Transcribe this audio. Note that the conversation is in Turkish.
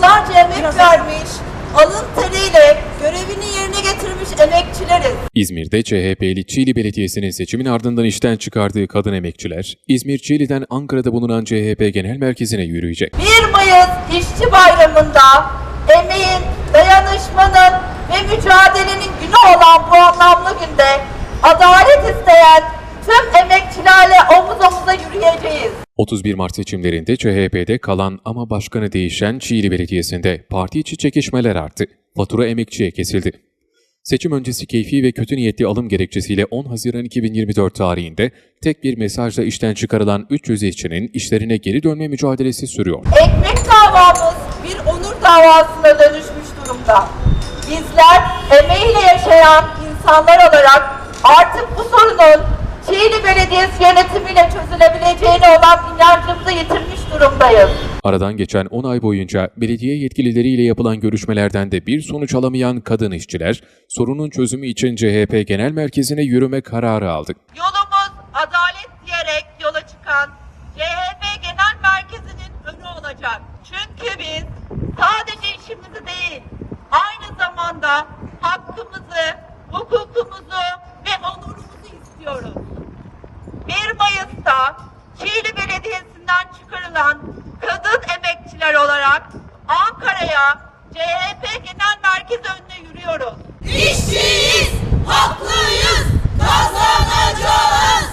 yıllarca emek vermiş, alın teriyle görevini yerine getirmiş emekçileriz. İzmir'de CHP'li Çiğli Belediyesi'nin seçimin ardından işten çıkardığı kadın emekçiler, İzmir Çiğli'den Ankara'da bulunan CHP Genel Merkezi'ne yürüyecek. 1 Mayıs İşçi Bayramı'nda emeğin, dayanışmanın ve mücadelenin günü olan bu anlamlı günde adalet isteyen tüm emekçilerle omuz. 31 Mart seçimlerinde CHP'de kalan ama başkanı değişen Çiğli Belediyesi'nde parti içi çekişmeler arttı. Fatura emekçiye kesildi. Seçim öncesi keyfi ve kötü niyetli alım gerekçesiyle 10 Haziran 2024 tarihinde tek bir mesajla işten çıkarılan 300 işçinin işlerine geri dönme mücadelesi sürüyor. Ekmek davamız bir onur davasına dönüşmüş durumda. Bizler emeğiyle yaşayan insanlar olarak artık bu sorunun Çiğli Belediyesi yönetimiyle çözülebileceğine olan inancımızı yitirmiş durumdayız. Aradan geçen 10 ay boyunca belediye yetkilileriyle yapılan görüşmelerden de bir sonuç alamayan kadın işçiler, sorunun çözümü için CHP Genel Merkezi'ne yürüme kararı aldı. Yolumuz adalet diyerek yola çıkan CHP Genel Merkezi'nin önü olacak. Çünkü biz sadece işimizi değil, aynı zamanda hakkımızı, hukukumuzu ve onurumuzu istiyoruz. 1 Mayıs'ta Çiğli Belediyesi'nden çıkarılan kadın emekçiler olarak Ankara'ya CHP